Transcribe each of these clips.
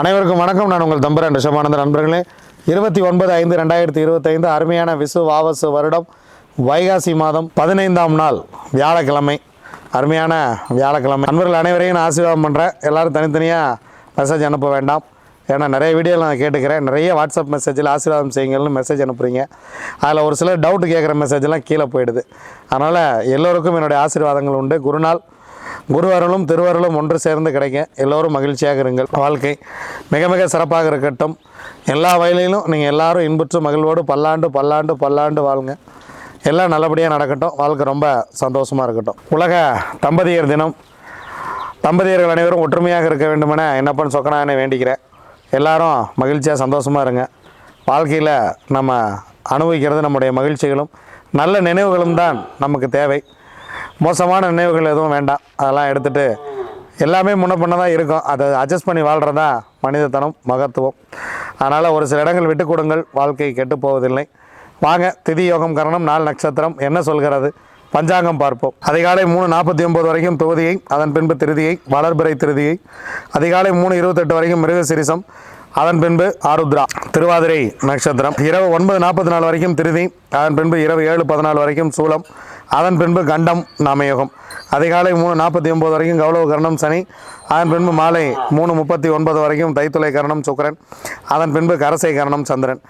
அனைவருக்கும் வணக்கம். நான் உங்கள் தம்பரன் ரிஷபானந்த நண்பர்களே இருபத்தி ஒன்பது ஐந்து ரெண்டாயிரத்தி இருபத்தைந்து அருமையான விசு வாவசு வருடம். வைகாசி மாதம் பதினைந்தாம் நாள் வியாழக்கிழமை. அருமையான வியாழக்கிழமை. நண்பர்கள் அனைவரையும் நான் ஆசீர்வாதம் பண்ணுறேன் எல்லாரும் தனித்தனியாக மெசேஜ் அனுப்ப வேண்டாம். ஏன்னா நிறைய வீடியோவில் நான் கேட்டுக்கிறேன். நிறைய வாட்ஸ்அப் மெசேஜில் ஆசீர்வாதம் செய்யுங்கள்னு மெசேஜ் அனுப்புகிறீங்க அதில் ஒரு சில டவுட் கேட்குற மெசேஜ்லாம் கீழே போயிடுது. அதனால் எல்லோருக்கும் என்னுடைய ஆசீர்வாதங்கள் உண்டு. குருநாள் குருவருளும் திருவருளும் ஒன்று சேர்ந்து கிடைக்க எல்லோரும் மகிழ்ச்சியாக இருங்கள். வாழ்க்கை மிக மிக சிறப்பாக இருக்கட்டும். எல்லா வயலிலும் நீங்கள் எல்லாரும் இன்புற்று மகிழ்வோடு பல்லாண்டு பல்லாண்டு பல்லாண்டு வாழுங்க எல்லாம் நல்லபடியாக நடக்கட்டும். வாழ்க்கை ரொம்ப சந்தோஷமாக இருக்கட்டும். உலக தம்பதியர் தினம். தம்பதியர்கள் அனைவரும் ஒற்றுமையாக இருக்க வேண்டுமென என்னப்பன் சொக்கனானே வேண்டிக்கிறேன். எல்லாரும் மகிழ்ச்சியாக சந்தோஷமாக இருங்க. வாழ்க்கையில் நம்ம அனுபவிக்கிறது நம்முடைய மகிழ்ச்சிகளும் நல்ல நினைவுகளும் தான் நமக்கு தேவை. மோசமான நினைவுகள் எதுவும் வேண்டாம். அதெல்லாம் எடுத்துகிட்டு எல்லாமே முன்ன பண்ண தான் இருக்கும். அதை அட்ஜஸ்ட் பண்ணி வாழ்கிறதா மனிதத்தனம் மகத்துவம். அதனால் ஒரு சில இடங்கள் விட்டு கொடுங்கள். வாழ்க்கை கெட்டு போவதில்லை. வாங்க திதி யோகம் கரணம் நாள் நட்சத்திரம் என்ன சொல்கிறது? பஞ்சாங்கம் பார்ப்போம். அதிகாலை மூணு நாற்பத்தி ஒம்பது வரைக்கும் தொகுதியை அதன் பின்பு திருதியை வளர்பிறை திருதியை. அதிகாலை மூணு இருபத்தெட்டு வரைக்கும் மிருகசிரிசம். அதன் பின்பு ஆருத்ரா திருவாதிரை நட்சத்திரம். இரவு ஒன்பது நாற்பத்தி நாலு வரைக்கும் திருதி அதன் பின்பு இரவு ஏழு பதினாலு வரைக்கும் சூலம் அதன் பின்பு கண்டம் நாமயோகம். அதிகாலை மூணு நாற்பத்தி ஒம்பது வரைக்கும் கௌரவ கரணம் சனி அதன் பின்பு மாலை மூணு முப்பத்தி ஒன்பது வரைக்கும் தைத்துளை கரணம் சுக்கரன் அதன் பின்பு கரசை கரணம் சந்திரன்.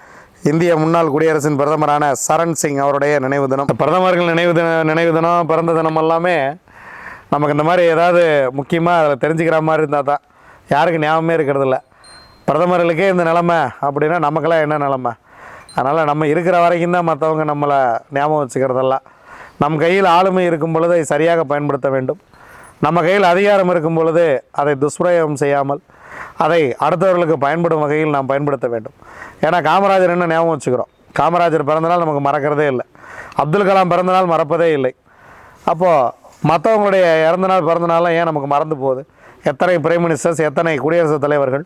இந்திய முன்னாள் குடியரசின் பிரதமரான சரண் சிங் அவருடைய நினைவு தினம். பிரதமர்கள் நினைவு தின நினைவு தினம் பிறந்த தினம் எல்லாமே நமக்கு இந்த மாதிரி ஏதாவது முக்கியமாக அதில் தெரிஞ்சுக்கிற மாதிரி இருந்தால் தான். யாருக்கு ஞாபகமே இருக்கிறதில்ல. பிரதமர்களுக்கே இந்த நிலமை அப்படின்னா நமக்கெல்லாம் என்ன நிலமை? அதனால் நம்ம இருக்கிற வரைக்கும் தான் மற்றவங்க நம்மளை ஞாபகம் வச்சுக்கிறதெல்லாம். நம் கையில் ஆளுமை இருக்கும் பொழுது அதை சரியாக பயன்படுத்த வேண்டும். நம்ம கையில் அதிகாரம் இருக்கும் பொழுது அதை துஷ்பிரயோகம் செய்யாமல் அதை அடுத்தவர்களுக்கு பயன்படும் வகையில் நாம் பயன்படுத்த வேண்டும். ஏன்னா காமராஜர் என்ன ஞாபகம் வச்சுக்கிறோம்? காமராஜர் பிறந்தநாள் நமக்கு மறக்கிறதே இல்லை. அப்துல் கலாம் பிறந்தநாள் மறப்பதே இல்லை. அப்போது மற்றவங்களுடைய இறந்த நாள் ஏன் நமக்கு மறந்து போகுது? எத்தனை பிரைம் மினிஸ்டர்ஸ் எத்தனை குடியரசுத் தலைவர்கள்?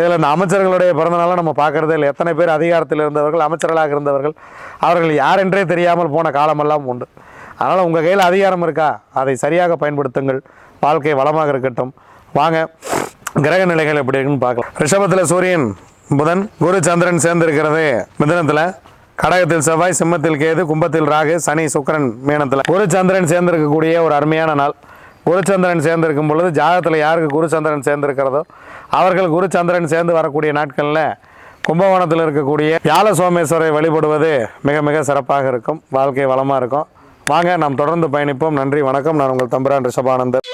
இதில் இந்த அமைச்சர்களுடைய பிறந்தநாளை நம்ம பார்க்குறதே இல்லை. எத்தனை பேர் அதிகாரத்தில் இருந்தவர்கள் அமைச்சர்களாக இருந்தவர்கள் அவர்கள் யார் என்றே தெரியாமல் போன காலமெல்லாம் உண்டு. அதனால் உங்கள் கையில் அதிகாரம் இருக்கா? அதை சரியாக பயன்படுத்துங்கள். வாழ்க்கை வளமாக இருக்கட்டும். வாங்க கிரக நிலைகள் எப்படி இருக்குன்னு பார்க்கலாம். ரிஷபத்தில் சூரியன் புதன் குரு சந்திரன் சேர்ந்திருக்கிறது. மிதனத்தில் கடகத்தில் செவ்வாய் சிம்மத்தில் கேது கும்பத்தில் ராகு சனி சுக்கிரன் மீனத்தில். குரு சந்திரன் சேர்ந்திருக்கக்கூடிய ஒரு அருமையான நாள். குருச்சந்திரன் சேர்ந்திருக்கும் பொழுது ஜாதகத்தில் யாருக்கு குருச்சந்திரன் சேர்ந்திருக்கிறதோ அவர்கள் குருச்சந்திரன் சேர்ந்து வரக்கூடிய நாட்களில் கும்பகோணத்தில் இருக்கக்கூடிய வியாழ சோமேஸ்வரை வழிபடுவது மிக மிக சிறப்பாக இருக்கும். வாழ்க்கை வளமாக இருக்கும். வாங்க நாம் தொடர்ந்து பயணிப்போம். நன்றி வணக்கம். நான் உங்கள் தம்பிரான் ரிஷபானந்தர்